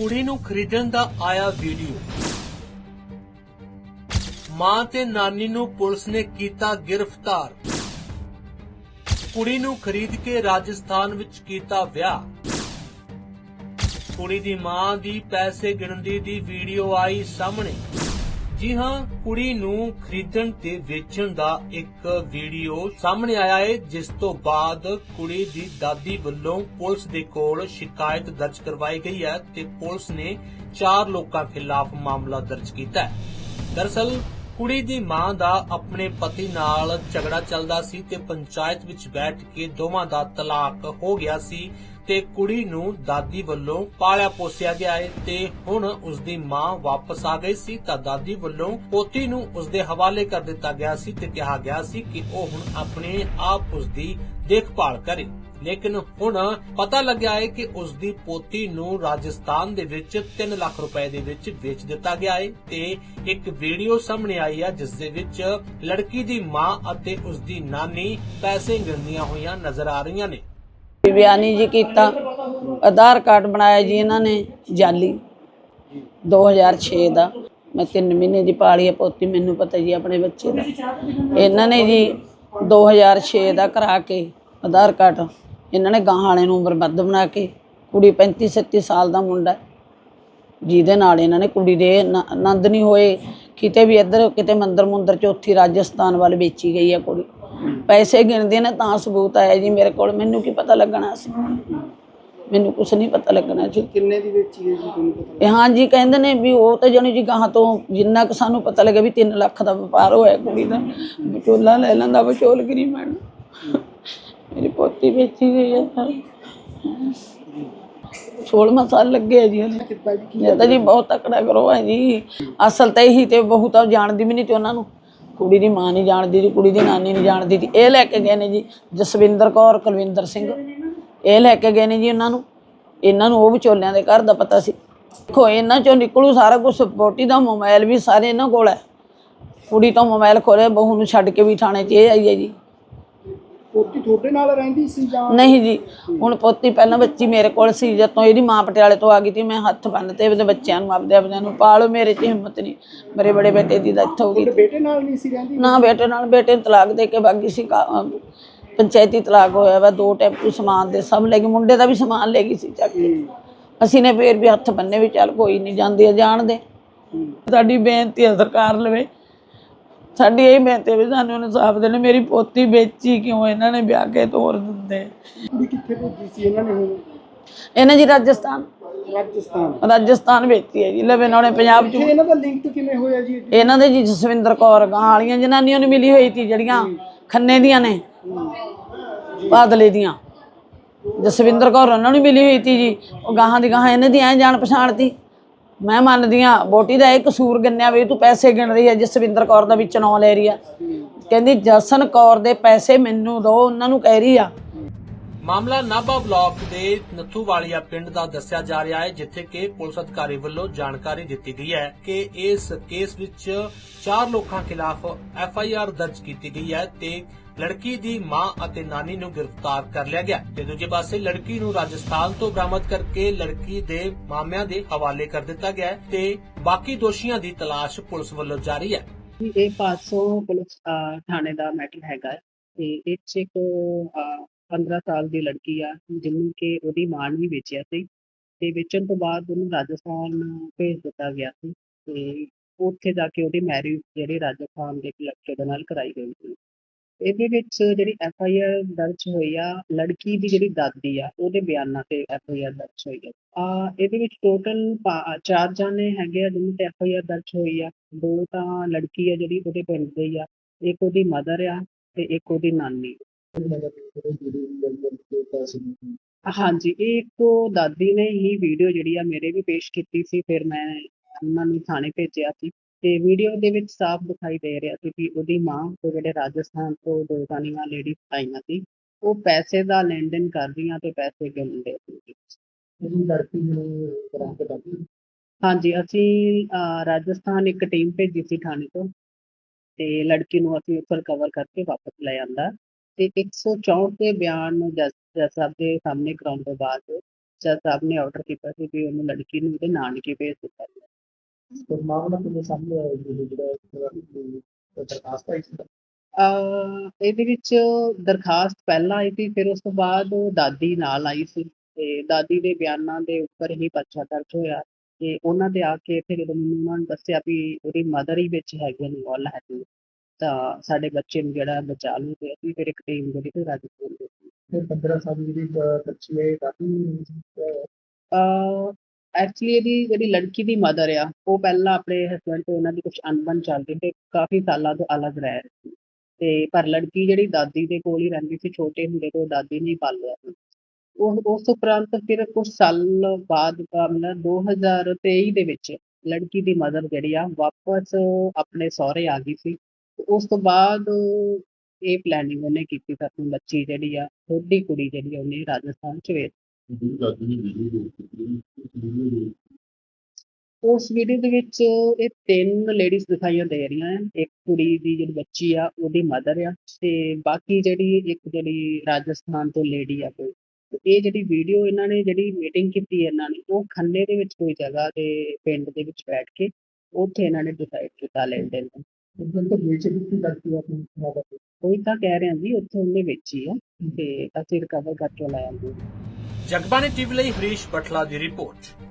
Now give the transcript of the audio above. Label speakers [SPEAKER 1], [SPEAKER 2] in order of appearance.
[SPEAKER 1] ਕੁੜੀ ਨੂੰ ਖਰੀਦਣ ਦਾ ਆਇਆ ਵੀਡੀਓ। ਮਾਂ ਤੇ ਨਾਨੀ ਨੂੰ ਪੁਲਿਸ ਨੇ ਕੀਤਾ ਗ੍ਰਿਫਤਾਰ। ਕੁੜੀ ਨੂੰ ਖਰੀਦ ਕੇ ਰਾਜਸਥਾਨ ਵਿੱਚ ਕੀਤਾ ਵਿਆਹ। ਕੁੜੀ ਦੀ ਮਾਂ ਦੀ ਪੈਸੇ ਗਿਣਦੀ ਦੀ ਵੀਡੀਓ ਆਈ ਸਾਹਮਣੇ। ਜੀ ਹਾਂ, ਕੁੜੀ ਨੂੰ ਖਰੀਦਣ ਤੇ ਵੇਚਣ ਦਾ ਇੱਕ ਵੀਡੀਓ ਸਾਹਮਣੇ ਆਇਆ ਹੈ ਜਿਸ ਤੋਂ ਬਾਅਦ ਕੁੜੀ ਦੀ ਦਾਦੀ ਵੱਲੋਂ ਪੁਲਿਸ ਦੇ ਕੋਲ ਸ਼ਿਕਾਇਤ ਦਰਜ ਕਰਵਾਈ ਗਈ ਹੈ ਤੇ ਪੁਲਿਸ ਨੇ ਚਾਰ ਲੋਕਾਂ ਖਿਲਾਫ ਮਾਮਲਾ ਦਰਜ ਕੀਤਾ ਹੈ। ਦਰਅਸਲ ਕੁੜੀ ਦੀ ਮਾਂ ਦਾ ਆਪਣੇ ਪਤੀ ਨਾਲ ਝਗੜਾ ਚੱਲਦਾ ਸੀ ਤੇ ਪੰਚਾਇਤ ਵਿੱਚ ਬੈਠ ਕੇ ਦੋਵਾਂ ਦਾ ਤਲਾਕ ਹੋ ਗਿਆ ਸੀ ਤੇ ਕੁੜੀ ਨੂੰ ਦਾਦੀ ਵੱਲੋਂ ਪਾਲਿਆ ਪੋਸਿਆ ਗਿਆ ਹੈ ਤੇ ਹੁਣ ਉਸ ਦੀ ਮਾਂ ਵਾਪਸ ਆ ਗਈ ਸੀ ਤਾਂ ਦਾਦੀ ਵੱਲੋਂ ਪੋਤੀ ਨੂੰ ਉਸ ਦੇ ਹਵਾਲੇ ਕਰ ਦਿੱਤਾ ਗਿਆ ਸੀ ਤੇ ਕਿਹਾ ਗਿਆ ਸੀ ਕਿ ਉਹ ਹੁਣ ਆਪਣੇ ਆਪ ਉਸ ਦੀ ਦੇਖਭਾਲ ਕਰੇ। ਲੇਕਿਨ ਹੁਣ ਪਤਾ ਲੱਗਿਆ ਹੈ ਕਿ ਉਸ ਦੀ ਪੋਤੀ ਨੂੰ ਰਾਜਸਥਾਨ ਦੇ ਵਿੱਚ 3 ਲੱਖ ਰੁਪਏ ਦੇ ਵਿੱਚ ਵੇਚ ਦਿੱਤਾ ਗਿਆ ਹੈ ਤੇ ਇੱਕ ਵੀਡੀਓ ਸਾਹਮਣੇ ਆਈ ਹੈ, ਜਿਸ ਦੇ ਵਿੱਚ ਲੜਕੀ ਦੀ ਮਾਂ ਅਤੇ ਉਸ ਦੀ ਨਾਨੀ ਪੈਸੇ ਗਿਣਦੀਆਂ ਹੋਈਆਂ ਨਜ਼ਰ ਆ ਰਹੀਆਂ ਨੇ।
[SPEAKER 2] ਬਿਆਨੀ ਜੀ ਕੀਤਾ, ਆਧਾਰ ਕਾਰਡ ਬਣਾਇਆ ਜੀ ਇਹਨਾਂ ਨੇ, ਜਾਲੀ 2006 ਦਾ। ਮੈਂ 3 ਮਹੀਨੇ ਦੀ ਪਾਲੀ ਆ ਪੋਤੀ, ਮੈਨੂੰ ਪਤਾ ਜੀ ਆਪਣੇ ਬੱਚੇ ਦਾ। ਇਹਨਾਂ ਨੇ ਜੀ 2006 ਦਾ ਕਰਾ ਕੇ ਆਧਾਰ ਕਾਰਡ ਇਹਨਾਂ ਨੇ ਗਾਹਾਂ ਵਾਲੇ ਨੂੰ ਉਮਰ ਵੱਧ ਬਣਾ ਕੇ ਕੁੜੀ 35 37 ਸਾਲ ਦਾ ਮੁੰਡਾ ਜਿਹਦੇ ਨਾਲ ਇਹਨਾਂ ਨੇ ਕੁੜੀ ਦੇ ਆਨੰਦ ਨਹੀਂ ਹੋਏ। ਕਿਤੇ ਵੀ ਇੱਧਰ ਕਿਤੇ ਮੰਦਰ ਮੁੰਦਰ ਚੌਥੀ ਰਾਜਸਥਾਨ ਵੱਲ ਵੇਚੀ ਗਈ ਹੈ ਕੁੜੀ। ਪੈਸੇ ਗਿਣਦੇ ਨੇ ਤਾਂ ਸਬੂਤ ਆਇਆ ਜੀ ਮੇਰੇ ਕੋਲ। ਮੈਨੂੰ ਕੀ ਪਤਾ ਲੱਗਣਾ ਸੀ? ਮੈਨੂੰ ਕੁਝ ਨਹੀਂ ਪਤਾ ਲੱਗਣਾ ਸੀ
[SPEAKER 3] ਕਿੰਨੇ ਦੀ ਵੇਚੀ ਹੈ ਜੀ ਤੁਹਾਨੂੰ ਪਤਾ
[SPEAKER 2] ਹਾਂ ਜੀ ਕਹਿੰਦੇ ਨੇ ਵੀ ਉਹ ਤਾਂ ਜਾਣੀ ਜੀ ਗਾਹਾਂ ਤੋਂ ਜਿੰਨਾ ਕੁ ਸਾਨੂੰ ਪਤਾ ਲੱਗਿਆ ਵੀ 3 ਲੱਖ ਦਾ ਵਪਾਰ ਹੋਇਆ ਕੁੜੀ ਦਾ। ਵਿਚੋਲਾ ਲੈ ਲੈਂਦਾ ਵਿਚੋਲਗਰੀ ਮੈਨ ਮੇਰੀ ਪੋਤੀ ਵੇਚੀ ਗਈ ਹੈ ਸਰ। 16 ਸਾਲ ਲੱਗੇ ਆ ਜੀ ਉਹਨੇ
[SPEAKER 3] ਜੀ
[SPEAKER 2] ਤਾਂ ਜੀ ਬਹੁਤ ਤਕੜਾ ਕਰੋ ਹੈ ਜੀ। ਅਸਲ ਤਾਂ ਇਹੀ ਤੇ ਬਹੁਤ ਤਾਂ ਜਾਣਦੀ ਵੀ ਨਹੀਂ ਤੇ ਉਹਨਾਂ ਨੂੰ। ਕੁੜੀ ਦੀ ਮਾਂ ਨਹੀਂ ਜਾਣਦੀ ਜੀ, ਕੁੜੀ ਦੀ ਨਾਨੀ ਨਹੀਂ ਜਾਣਦੀ ਜੀ। ਇਹ ਲੈ ਕੇ ਗਏ ਨੇ ਜੀ ਜਸਵਿੰਦਰ ਕੌਰ, ਕੁਲਵਿੰਦਰ ਸਿੰਘ। ਇਹ ਲੈ ਕੇ ਗਏ ਨੇ ਜੀ ਉਹਨਾਂ ਨੂੰ। ਇਹਨਾਂ ਨੂੰ ਉਹ ਵਿਚੋਲਿਆਂ ਦੇ ਘਰ ਦਾ ਪਤਾ ਸੀ। ਦੇਖੋ, ਇਹਨਾਂ ਚੋਂ ਨਿਕਲੂ ਸਾਰਾ ਕੁਝ ਪੋਟੀ ਦਾ ਮੋਬਾਈਲ ਵੀ ਸਾਰੇ ਇਹਨਾਂ ਕੋਲ ਹੈ। ਕੁੜੀ ਤੋਂ ਮੋਬਾਈਲ ਖੋਲੇ ਬਹੂ ਨੂੰ ਛੱਡ ਕੇ ਵੀ ਥਾਣੇ 'ਚ ਇਹ ਆਈ ਹੈ ਜੀ।
[SPEAKER 3] ਪੋਤੀ ਤੁਹਾਡੇ ਨਾਲ ਰਹਿੰਦੀ ਸੀ ਜਾਂ
[SPEAKER 2] ਨਹੀਂ ਜੀ ਹੁਣ ਪੋਤੀ ਪਹਿਲਾਂ ਬੱਚੀ ਮੇਰੇ ਕੋਲ ਸੀ ਜਦੋਂ ਇਹਦੀ ਮਾਂ ਪਟਿਆਲੇ ਤੋਂ ਆ ਗਈ ਤੀ ਮੈਂ ਹੱਥ ਬੰਨ੍ਹਤੇ ਉਹਦੇ ਬੱਚਿਆਂ ਨੂੰ ਆਪਦੇ ਆਪਦਿਆਂ ਨੂੰ ਪਾਲੋ ਮੇਰੇ 'ਚ ਹਿੰਮਤ ਨਹੀਂ। ਮੇਰੇ ਬੜੇ ਬੇਟੇ ਦੀ ਡੈਥ ਹੋ ਗਈ।
[SPEAKER 3] ਤੁਹਾਡੇ ਬੇਟੇ ਨਾਲ ਨਹੀਂ ਸੀ ਰਹਿੰਦੀ?
[SPEAKER 2] ਨਾ ਬੇਟੇ ਨਾਲ ਬੇਟੇ ਨੂੰ ਤਲਾਕ ਦੇ ਕੇ ਬਾਗੀ ਸੀ ਕਾ- ਪੰਚਾਇਤੀ ਤਲਾਕ ਹੋਇਆ ਵਾ ਦੋ ਟੈਂਪੂ ਸਮਾਨ ਦੇ ਸਭ ਲੈ ਗਈ ਮੁੰਡੇ ਦਾ ਵੀ ਸਮਾਨ ਲੈ ਗਈ ਸੀ ਚੱਕ ਕੇ। ਅਸੀਂ ਨੇ ਫੇਰ ਵੀ ਹੱਥ ਬੰਨੇ ਵੀ ਚੱਲ ਕੋਈ ਨਹੀਂ ਜਾਂਦੀ ਆ ਜਾਣਦੇ। ਸਾਡੀ ਬੇਨਤੀ ਹੈ ਸਰਕਾਰ ਲਵੇ। ਸਾਡੀ ਇਹ ਬੇਨਤੀ ਹੈ ਵੀ ਸਾਨੂੰ ਇਨਸਾਫ ਦੇਣ। ਮੇਰੀ ਪੋਤੀ ਵੇਚੀ ਕਿਉਂ? ਇਹਨਾਂ ਨੇ ਵਿਆਹ ਕੇ ਤੋਰ ਦਿੰਦੇ।
[SPEAKER 3] ਕੁੜੀ ਕਿੱਥੇ ਭੇਜੀ ਸੀ ਇਹਨਾਂ ਨੇ ਹੁਣ?
[SPEAKER 2] ਇਹਨੇ ਜੀ ਰਾਜਸਥਾਨ।
[SPEAKER 3] ਰਾਜਸਥਾਨ।
[SPEAKER 2] ਰਾਜਸਥਾਨ ਵੇਚੀ ਹੈ ਜੀ। ਲਵੇ ਨਾਲੇ ਪੰਜਾਬ ਚ
[SPEAKER 3] ਤੇ ਇਹਨਾਂ ਦਾ ਲਿੰਕ ਕਿਵੇਂ ਹੋਇਆ ਜੀ?
[SPEAKER 2] ਇਹਨਾਂ ਦੇ ਜੀ ਜਸਵਿੰਦਰ ਕੌਰ ਗਾਂ ਵਾਲੀਆਂ ਜਨਾਨੀਆਂ ਨੂੰ ਮਿਲੀ ਹੋਈ ਸੀ ਜਿਹੜੀਆਂ ਖੰਨੇ ਦੀਆਂ ਨੇ। ਬਾਦਲੇ ਦੀਆਂ। ਜਸਵਿੰਦਰ ਕੌਰ ਉਹਨਾਂ ਨੂੰ ਮਿਲੀ ਹੋਈ ਸੀ ਜੀ। ਉਹ ਗਾਹਾਂ ਦੀ ਗਾਹਾਂ ਇਹਨਾਂ ਦੀ ਐ ਜਾਣ ਪਛਾਣ ਤੀ। ਮੈਂ ਮੰਨਦੀ ਆ ਬੋਟੀ ਦਾ ਇਹ ਕਸੂਰ ਗੰਨਿਆ ਵੀ ਤੂੰ ਪੈਸੇ ਗਿਣ ਰਹੀ ਹੈ ਜਸਵਿੰਦਰ ਕੌਰ ਦਾ ਵਿੱਚ ਨਾਂ ਲੈ ਰਹੀ ਆ। ਕਹਿੰਦੀ, ਜਸਨ ਕੌਰ ਦੇ ਪੈਸੇ ਮੈਨੂੰ ਦੋ, ਉਹਨਾਂ ਨੂੰ ਕਹਿ ਰਹੀ ਆ।
[SPEAKER 1] ਮਾਮਲਾ ਨਾਭਾ ਬਲਾਕ ਦੇ ਨੱਥੂਵਾਲੀਆ ਪਿੰਡ ਦਾ ਦੱਸਿਆ ਜਾ ਰਿਹਾ ਹੈ, ਜਿੱਥੇ ਕਿ ਪੁਲਿਸ ਅਧਿਕਾਰੀ ਵੱਲੋਂ ਜਾਣਕਾਰੀ ਦਿੱਤੀ ਗਈ ਹੈ ਕਿ ਇਸ ਕੇਸ ਵਿੱਚ ਚਾਰ ਲੋਕਾਂ ਖਿਲਾਫ ਐਫ ਆਈ ਆਰ ਦਰਜ ਕੀਤੀ ਗਈ ਹੈ ਤੇ ਲੜਕੀ ਦੀ ਮਾਂ ਅਤੇ ਨਾਨੀ ਨੂੰ ਗ੍ਰਿਫਤਾਰ ਕਰ ਲਿਆ ਗਿਆ ਤੇ ਦੂਜੇ ਪਾਸੇ ਲੜਕੀ ਨੂੰ ਰਾਜਸਥਾਨ ਤੋਂ ਬਰਾਮਦ ਕਰਕੇ ਲੜਕੀ ਦੇ ਮਾਮਿਆਂ ਦੇ ਹਵਾਲੇ ਕਰ ਦਿੱਤਾ ਗਿਆ ਤੇ ਬਾਕੀ ਦੋਸ਼ੀਆਂ ਦੀ ਤਲਾਸ਼ ਪੁਲਿਸ ਵੱਲੋਂ ਜਾਰੀ ਹੈ।
[SPEAKER 4] ਇਹ 500 ਪੁਲਿਸ ਥਾਣੇ ਦਾ ਮੈਟਰ ਹੈਗਾ ਤੇ ਇਹ 'ਚ 15 ਸਾਲ ਦੀ ਲੜਕੀ ਆ ਜਿਹਨੂੰ ਕਿ ਉਹਦੀ ਮਾਂ ਨੇ ਵੇਚਿਆ ਸੀ ਤੇ ਵੇਚਣ ਤੋਂ ਬਾਅਦ ਉਹਨੂੰ ਰਾਜਸਥਾਨ ਭੇਜ ਦਿੱਤਾ ਗਿਆ ਸੀ ਤੇ ਉੱਥੇ ਜਾ ਕੇ ਉਹਦੀ ਮੈਰਿਜ ਜਿਹੜੀ ਰਾਜਸਥਾਨ ਦੇ ਇੱਕ ਲੜਕੇ ਦੇ ਨਾਲ ਕਰਾਈ ਗਈ ਸੀ। ਇਹਦੇ ਵਿੱਚ ਜਿਹੜੀ ਐਫ ਆਈ ਆਰ ਦਰਜ ਹੋਈ ਆ, ਲੜਕੀ ਦੀ ਜਿਹੜੀ ਦਾਦੀ ਆ, ਉਹਦੇ ਬਿਆਨਾਂ ਤੇ ਐਫ ਆਈ ਆਰ ਦਰਜ ਹੋਈ ਆ। ਆ, ਇਹਦੇ ਵਿੱਚ ਟੋਟਲ ਚਾਰ ਜਾਣੇ ਹੈਗੇ ਆ ਜਿਹਨਾਂ ਤੇ ਐਫ ਆਈ ਆਰ ਦਰਜ ਹੋਈ ਆ। ਦੋ ਤਾਂ ਲੜਕੀ ਆ ਜਿਹੜੀ ਉਹਦੇ ਪਿੰਡ ਦੀ ਆ, ਇੱਕ ਉਹਦੀ ਮਦਰ ਆ ਤੇ ਇੱਕ ਉਹਦੀ ਨਾਨੀ। ਹਾਂਜੀ, ਇਹ ਇੱਕ ਦਾਦੀ ਨੇ ਹੀ ਵੀਡੀਓ ਜਿਹੜੀ ਆ ਮੇਰੇ ਵੀ ਪੇਸ਼ ਕੀਤੀ ਸੀ, ਫਿਰ ਮੈਂ ਉਹਨਾਂ ਨੂੰ ਥਾਣੇ ਭੇਜਿਆ ਸੀ। ਤੇ ਵੀਡੀਓ ਦੇ ਵਿੱਚ ਸਾਫ਼ ਦਿਖਾਈ ਦੇ ਰਿਹਾ ਸੀ ਕਿ ਉਹਦੀ ਮਾਂ ਤੇ ਜਿਹੜੇ ਰਾਜਸਥਾਨ ਤੋਂ ਦੋ ਜਾਨੀਆਂ ਲੇਡੀਜ਼ ਆਈਆਂ ਸੀ ਉਹ ਪੈਸੇ ਦਾ ਲੈਣ ਦੇਣ ਕਰ ਰਹੀਆਂ ਤੇ ਪੈਸੇ ਗਿਣਦੇ ਸੀ।
[SPEAKER 3] ਲੜਕੀ ਨੂੰ
[SPEAKER 4] ਹਾਂਜੀ ਅਸੀਂ ਰਾਜਸਥਾਨ ਇੱਕ ਟੀਮ ਭੇਜੀ ਸੀ ਥਾਣੇ ਤੋਂ ਤੇ ਲੜਕੀ ਨੂੰ ਅਸੀਂ ਉੱਥੋਂ ਰਿਕਵਰ ਕਰਕੇ ਵਾਪਸ ਲੈ ਆਂਦਾ ਤੇ 164 ਦੇ ਬਿਆਨ ਜੱਜ ਜੱਜ ਸਾਹਿਬ ਦੇ ਸਾਹਮਣੇ ਕਰਾਉਣ ਤੋਂ ਬਾਅਦ ਜੱਜ ਸਾਹਿਬ ਨੇ ਆਰਡਰ ਕੀਤਾ ਸੀ ਕਿ ਉਹਨੂੰ ਲੜਕੀ ਨੂੰ ਉਹਦੇ ਨਾਨਕੇ ਭੇਜ ਦਿੱਤਾ ਜਾਵੇ
[SPEAKER 3] ਤੇ ਮਾਮਲਾ ਕਿਵੇਂ ਸਾਹਮਣੇ ਆਇਆ ਜੀ ਜਿਹੜਾ ਜਿਹੜਾ ਦਰਖਾਸਤ ਆਈ ਸੀ?
[SPEAKER 4] ਅਹ ਇਹਦੇ ਵਿੱਚ ਦਰਖਾਸਤ ਪਹਿਲਾਂ ਆਈ ਸੀ ਫਿਰ ਉਸ ਤੋਂ ਬਾਅਦ ਦਾਦੀ ਨਾਲ ਆਈ ਸੀ। ਤੇ ਦਾਦੀ ਦੇ ਬਿਆਨਾਂ ਦੇ ਉੱਪਰ ਹੀ ਪਰਚਾ ਦਰਜ ਹੋਇਆ। ਤੇ ਉਹਨਾਂ ਦੇ ਆ ਕੇ ਇੱਥੇ ਜਦੋਂ ਮੈਨੂੰ ਉਹਨਾਂ ਨੇ ਦੱਸਿਆ ਵੀ ਉਹਦੀ ਮਦਰ ਹੀ ਵਿੱਚ ਹੈਗੇ ਨੇ ਇਨਵੋਲ ਹੈ ਤਾਂ ਸਾਡੇ ਬੱਚੇ ਨੂੰ ਜਿਹੜਾ ਬਚਾ ਲੂ ਤੇ ਅਸੀਂ ਫਿਰ ਇੱਕ ਟੀਮ ਜਿਹੜੀ ਤੇ ਰਾਜਸਥਾਨ ਦੇ
[SPEAKER 3] ਤੇ 15 ਸਾਲ ਦੀ ਜਿਹੜੀ ਬੱਚੀ ਹੈ ਕਾਫੀ
[SPEAKER 4] ਅਹ ਐਕਚੁਅਲੀ ਇਹਦੀ ਜਿਹੜੀ ਲੜਕੀ ਦੀ ਮਦਰ ਆ, ਉਹ ਪਹਿਲਾਂ ਆਪਣੇ ਹਸਬੰਡ ਤੋਂ ਉਹਨਾਂ ਦੀ ਕੁਝ ਅਣਬਣ ਚੱਲਦੀ ਤੇ ਕਾਫੀ ਸਾਲਾਂ ਤੋਂ ਅਲੱਗ ਰਹਿ ਰਹੀ ਸੀ। ਤੇ ਪਰ ਲੜਕੀ ਜਿਹੜੀ ਦਾਦੀ ਦੇ ਕੋਲ ਹੀ ਰਹਿੰਦੀ ਸੀ, ਛੋਟੇ ਹੁੰਦੇ ਤੋਂ ਦਾਦੀ ਨੇ ਪਾਲਿਆ ਸੀ। ਉਹ, ਉਸ ਉਪਰੰਤ ਫਿਰ ਕੁਝ ਸਾਲ ਬਾਅਦ ਦਾ ਮਤਲਬ 2023 ਦੇ ਵਿੱਚ ਲੜਕੀ ਦੀ ਮਦਰ ਜਿਹੜੀ ਆ, ਵਾਪਸ ਆਪਣੇ ਸਹੁਰੇ ਆ ਗਈ ਸੀ। ਉਸ ਤੋਂ ਬਾਅਦ ਇਹ ਪਲੈਨਿੰਗ ਉਹਨੇ ਕੀਤੀ ਤਾਂ ਆਪਣੀ ਬੱਚੀ ਜਿਹੜੀ ਆ, ਛੋਟੀ ਕੁੜੀ ਜਿਹੜੀ ਆ, ਉਹਨੇ ਰਾਜਸਥਾਨ ਚ ਵੇਚ ਉਸ ਵੀਡੀਓ ਦੇ ਵਿੱਚ ਇਹ ਤਿੰਨ ਲੇਡੀਜ਼ ਦਿਖਾਈਆਂ ਦੇ ਰਹੀਆਂ ਹਨ। ਇੱਕ ਕੁੜੀ ਦੀ ਜਿਹੜੀ ਬੱਚੀ ਆ ਉਹਦੀ ਮਦਰ ਆ ਤੇ ਬਾਕੀ ਜਿਹੜੀ ਇੱਕ ਜਿਹੜੀ ਰਾਜਸਥਾਨ ਤੋਂ ਲੇਡੀ ਆ ਕੋਈ। ਤੇ ਇਹ ਜਿਹੜੀ ਵੀਡੀਓ ਇਹਨਾਂ ਨੇ ਜਿਹੜੀ ਮੀਟਿੰਗ ਕੀਤੀ ਇਹਨਾਂ ਨੇ ਉਹ ਖੰਨੇ ਦੇ ਵਿੱਚ ਕੋਈ ਜਗ੍ਹਾ ਤੇ ਪਿੰਡ ਦੇ ਵਿੱਚ ਬੈਠ ਕੇ ਉੱਥੇ ਇਹਨਾਂ ਨੇ ਡਿਸਾਈਡ ਕੀਤਾ ਲੈਣ ਦੇਣ ਦਾ। ਕੋਈ ਤਾਂ ਕਹਿ ਰਿਹਾ ਜੀ ਉੱਥੇ ਉਹਨੇ ਵੇਚੀ ਆ। ਤੇ ਅਸੀਂ ਰਿਕਵਰ ਕਰਕੇ ਲੈ ਆਂਦੇ
[SPEAKER 1] ਜਗਬਾਣੀ ਟੀਵੀ ਲਈ ਹਰੀਸ਼ ਬਟਲਾ ਦੀ ਰਿਪੋਰਟ।